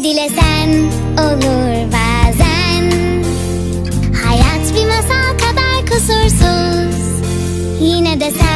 Ne dilesen olur bazen. Hayat bir masal kadar kusursuz. Yine de sen